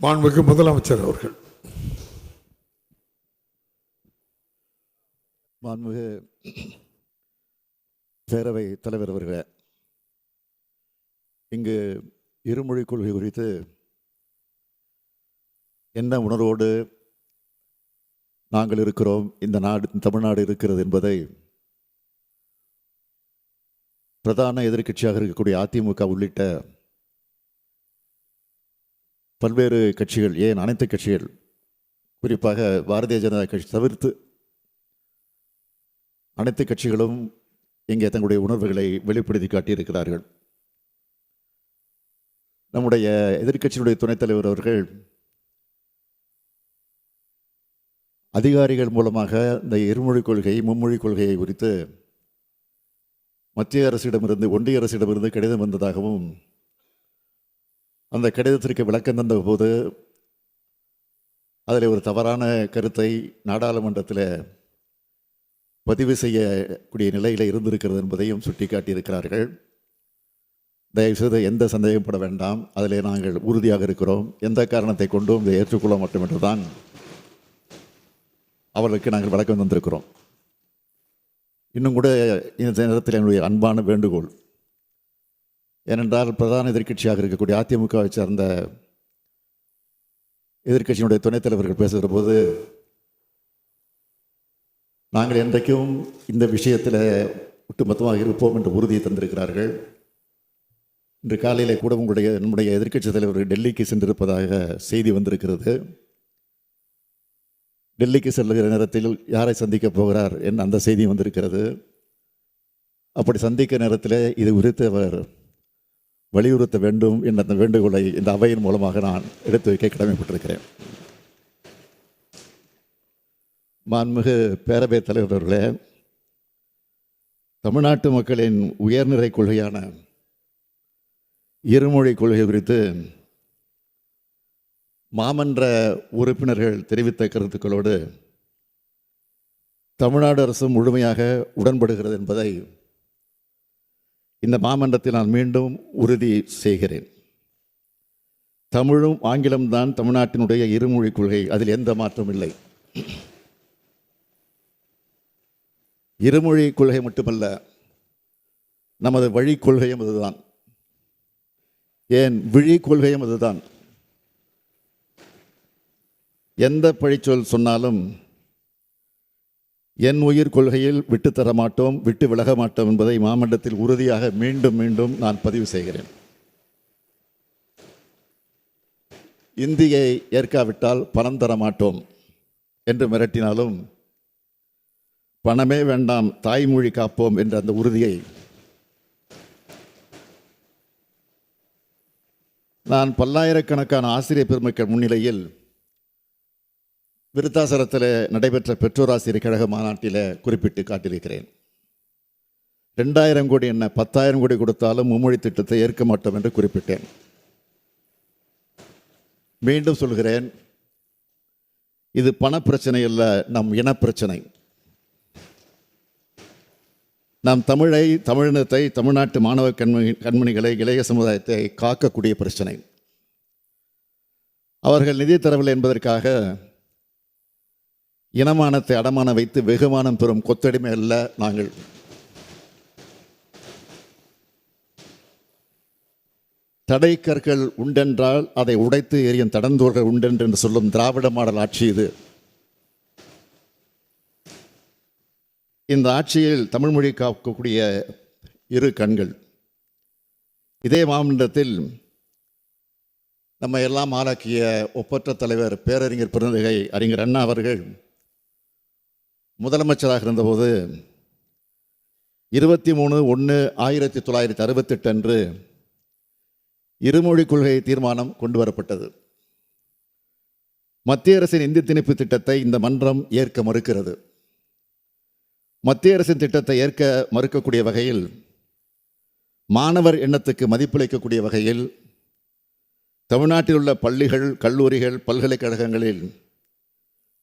மாண்புக்கு முதலமைச்சர் அவர்கள். மாண்புமிகு பேரவை தலைவர் அவர்களே இங்கு இருமொழி கொள்கை குறித்து என்ன உணர்வோடு நாங்கள் இருக்கிறோம் இந்த நாடு தமிழ்நாடு இருக்கிறது என்பதை பிரதான எதிர்க்கட்சியாக இருக்கக்கூடிய அதிமுக உள்ளிட்ட பல்வேறு கட்சிகள் ஏன் அனைத்து கட்சிகள் குறிப்பாக பாரதிய ஜனதா கட்சி தவிர்த்து அனைத்து கட்சிகளும் இங்கே தங்களுடைய உணர்வுகளை வெளிப்படுத்தி காட்டியிருக்கிறார்கள். நம்முடைய எதிர்க்கட்சியினுடைய துணைத் தலைவர் அவர்கள் அதிகாரிகள் மூலமாக இந்த இருமொழிக் கொள்கை மும்மொழி கொள்கையை குறித்து மத்திய அரசிடமிருந்து ஒன்றிய அரசிடமிருந்து கடிதம் வந்ததாகவும் அந்த கடிதத்திற்கு விளக்கம் தந்தபோது அதில் ஒரு தவறான கருத்தை நாடாளுமன்றத்தில் பதிவு செய்யக்கூடிய நிலையில் இருந்திருக்கிறது என்பதையும் சுட்டிக்காட்டியிருக்கிறார்கள். தயவுசெய்து எந்த சந்தேகப்பட வேண்டாம். அதில் நாங்கள் உறுதியாக இருக்கிறோம். எந்த காரணத்தை கொண்டும் இதை ஏற்றுக்கொள்ள மாட்டோம் என்று தான் அவர்களுக்கு நாங்கள் விளக்கம் தந்திருக்கிறோம். இன்னும் கூட இந்த நேரத்தில் என்னுடைய அன்பான வேண்டுகோள் ஏனென்றால் பிரதான எதிர்க்கட்சியாக இருக்கக்கூடிய அதிமுகவை சார்ந்த எதிர்கட்சியினுடைய துணைத் தலைவர்கள் பேசுகிற போது நாங்கள் என்றைக்கும் இந்த விஷயத்தில் ஒட்டுமொத்தமாக இருப்போம் என்று உறுதியை தந்திருக்கிறார்கள். இன்று காலையில் கூட உங்களுடைய நம்முடைய எதிர்க்கட்சி தலைவர் டெல்லிக்கு சென்றிருப்பதாக செய்தி வந்திருக்கிறது. டெல்லிக்கு செல்லுகிற நேரத்தில் யாரை சந்திக்க போகிறார் என் அந்த செய்தி வந்திருக்கிறது. அப்படி சந்திக்க நேரத்தில் இது குறித்து அவர் வலியுறுத்த வேண்டும் என்ற அந்த வேண்டுகோளை இந்த அவையின் மூலமாக நான் எடுத்து வைக்க கடமைப்பட்டிருக்கிறேன். மாண்புமிகு பேரவைத் தலைவர் அவர்களே தமிழ்நாட்டு மக்களின் உயர்நிலை கொள்கையான இருமொழி கொள்கை குறித்து மாமன்ற உறுப்பினர்கள் தெரிவித்த கருத்துக்களோடு தமிழ்நாடு அரசு முழுமையாக உடன்படுகிறது என்பதை இந்த மாமன்றத்தை நான் மீண்டும் உறுதி செய்கிறேன். தமிழும் ஆங்கிலம்தான் தமிழ்நாட்டினுடைய இருமொழி கொள்கை. அதில் எந்த மாற்றமும் இல்லை. இருமொழி கொள்கை மட்டுமல்ல நமது வழி கொள்கையும் அதுதான். ஏன் விழி கொள்கையும் அதுதான். எந்த பழிச்சொல் சொன்னாலும் என் உயிர் கொள்கையில் விட்டு தர மாட்டோம் விட்டு விலக மாட்டோம் என்பதை மாமண்டத்தில் உறுதியாக மீண்டும் மீண்டும் நான் பதிவு செய்கிறேன். இந்தியை ஏற்காவிட்டால் பணம் தர மாட்டோம் என்று மிரட்டினாலும் பணமே வேண்டாம் தாய்மொழி காப்போம் என்ற அந்த உறுதியை நான் பல்லாயிரக்கணக்கான ஆசிரியர் பெருமக்கள் முன்னிலையில் விருத்தாசலத்தில் நடைபெற்ற பெற்றோராசிரியர் கழக மாநாட்டில் குறிப்பிட்டு காட்டியிருக்கிறேன். ரெண்டாயிரம் கோடி என்ன பத்தாயிரம் கோடி கொடுத்தாலும் மும்மொழி திட்டத்தை ஏற்க மாட்டோம் என்று குறிப்பிட்டேன். மீண்டும் சொல்கிறேன் இது பணப்பிரச்சனை அல்ல நம் இனப்பிரச்சனை. நாம் தமிழை தமிழினத்தை தமிழ்நாட்டு மாணவ கண்மணி கண்மணிகளை இளைய சமுதாயத்தை காக்கக்கூடிய பிரச்சனை. அவர்கள் நிதி தரவில்லை என்பதற்காக இனமானத்தை அடமானம் வைத்து வெகுமானம் பெறும் கொத்தடிமை அல்ல நாங்கள். தடை கற்கள் உண்டென்றால் அதை உடைத்து எரியும் தடந்தோர்கள் உண்டென்று என்று சொல்லும் திராவிட மாடல் ஆட்சி இது. இந்த ஆட்சியில் தமிழ் மொழி காக்கக்கூடிய இரு கண்கள். இதே மாமன்றத்தில் நம்ம எல்லாம் ஆளாக்கிய ஒப்பற்ற தலைவர் பேரறிஞர் பிறந்தகை அறிஞர் அண்ணா அவர்கள் முதலமைச்சராக இருந்தபோது இருபத்தி மூணு ஒன்று ஆயிரத்தி தொள்ளாயிரத்தி அறுபத்தெட்டு அன்று இருமொழி கொள்கை தீர்மானம் கொண்டு வரப்பட்டது. மத்திய அரசின் இந்தி திணிப்பு திட்டத்தை இந்த மன்றம் ஏற்க மறுக்கிறது. மத்திய அரசின் திட்டத்தை ஏற்க மறுக்கக்கூடிய வகையில் மாணவர் எண்ணத்துக்கு மதிப்பளிக்கக்கூடிய வகையில் தமிழ்நாட்டில் உள்ள பள்ளிகள் கல்லூரிகள் பல்கலைக்கழகங்களில்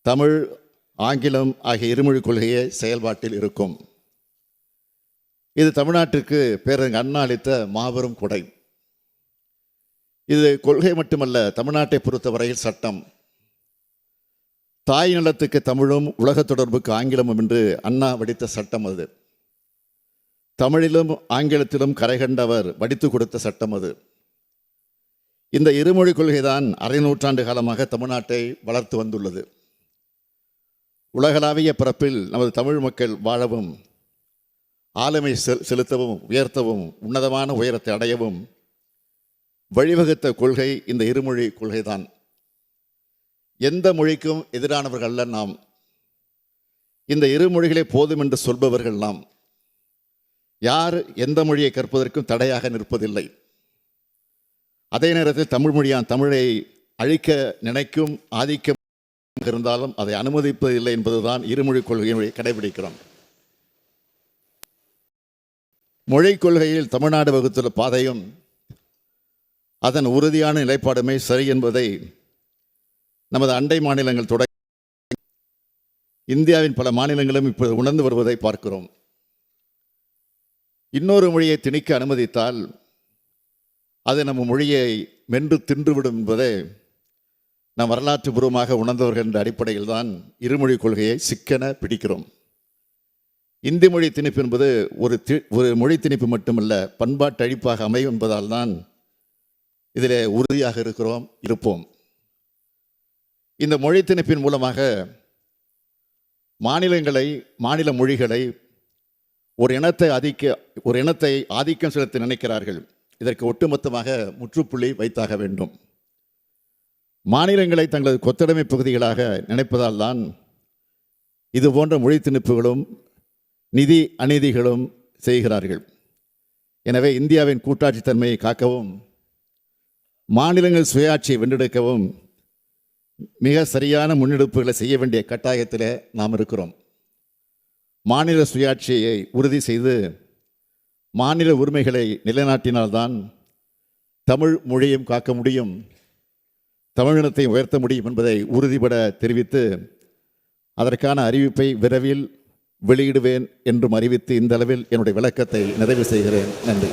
தமிழ் ஆங்கிலம் ஆகிய இருமொழி கொள்கையே செயல்பாட்டில் இருக்கும். இது தமிழ்நாட்டிற்கு பேரறிஞர் அண்ணா அளித்த மாபெரும் கொடை. இது கொள்கை மட்டுமல்ல தமிழ்நாட்டை பொறுத்தவரையில் சட்டம். தாய் நிலத்துக்கு தமிழும் உலக தொடர்புக்கு ஆங்கிலமும் என்று அண்ணா வடித்த சட்டம் அது. தமிழிலும் ஆங்கிலத்திலும் கரை கண்டவர் வடித்து கொடுத்த சட்டம் அது. இந்த இருமொழி கொள்கைதான் அரை நூற்றாண்டு காலமாக தமிழ்நாட்டை வளர்த்து வந்துள்ளது. உலகளாவிய பிறப்பில் நமது தமிழ் மக்கள் வாழவும் ஆளுமை செலுத்தவும் உயர்த்தவும் உன்னதமான உயரத்தை அடையவும் வழிவகுத்த கொள்கை இந்த இருமொழி கொள்கைதான். எந்த மொழிக்கும் எதிரானவர்கள் அல்ல நாம். இந்த இரு மொழிகளே போதும் என்று சொல்பவர்கள் நாம். யார் எந்த மொழியை கற்பதற்கும் தடையாக நிற்பதில்லை. அதே நேரத்தில் தமிழ் மொழியான் தமிழை அழிக்க நினைக்கும் இருந்தாலும் அதை அனுமதிப்பதில்லை என்பதுதான் இருமொழி கொள்கையை கடைபிடிக்கிறோம். மொழிக் கொள்கையில் தமிழ்நாடு வகுத்துள்ள பாதையும் அதன் உறுதியான நிலைப்பாடுமே சரி என்பதை நமது அண்டை மாநிலங்கள் தொடங்கி இந்தியாவின் பல மாநிலங்களும் இப்போது உணர்ந்து வருவதை பார்க்கிறோம். இன்னொரு மொழியை திணிக்க அனுமதித்தால் அது நம்ம மொழியை மென்று தின்றுவிடும் என்பதை நாம் வரலாற்று பூர்வமாக உணர்ந்தவர்கள் என்ற அடிப்படையில் தான் இருமொழி கொள்கையை சிக்கென பிடிக்கிறோம். இந்தி மொழி திணிப்பு என்பது ஒரு தி ஒரு மொழி திணிப்பு மட்டுமல்ல பண்பாட்டு அழிப்பாக அமையும் என்பதால் தான் இதில் உறுதியாக இருக்கிறோம் இருப்போம். இந்த மொழி திணிப்பின் மூலமாக மாநிலங்களை மாநில மொழிகளை ஒரு இனத்தை ஆதிக்க ஒரு இனத்தை ஆதிக்கம் செலுத்த நினைக்கிறார்கள். இதற்கு ஒட்டுமொத்தமாக முற்றுப்புள்ளி வைத்தாக வேண்டும். மாநிலங்களை தங்களது கொத்தடைமை பகுதிகளாக நினைப்பதால் தான் இது போன்ற மொழி திணிப்புகளும் நிதி அநீதிகளும் செய்கிறார்கள். எனவே இந்தியாவின் கூட்டாட்சித் தன்மையை காக்கவும் மாநிலங்கள் சுயாட்சியை வென்றெடுக்கவும் மிக சரியான முன்னெடுப்புகளை செய்ய வேண்டிய கட்டாயத்தில் நாம் இருக்கிறோம். மாநில சுயாட்சியை உறுதி செய்து மாநில உரிமைகளை நிலைநாட்டினால்தான் தமிழ் மொழியும் காக்க முடியும். தமிழினத்தை உயர்த்த முடியும் என்பதை உறுதிபட தெரிவித்து அதற்கான அறிவிப்பை விரைவில் வெளியிடுவேன் என்றும் அறிவித்து இந்த அளவில் என்னுடைய விளக்கத்தை நிறைவு செய்கிறேன். நன்றி.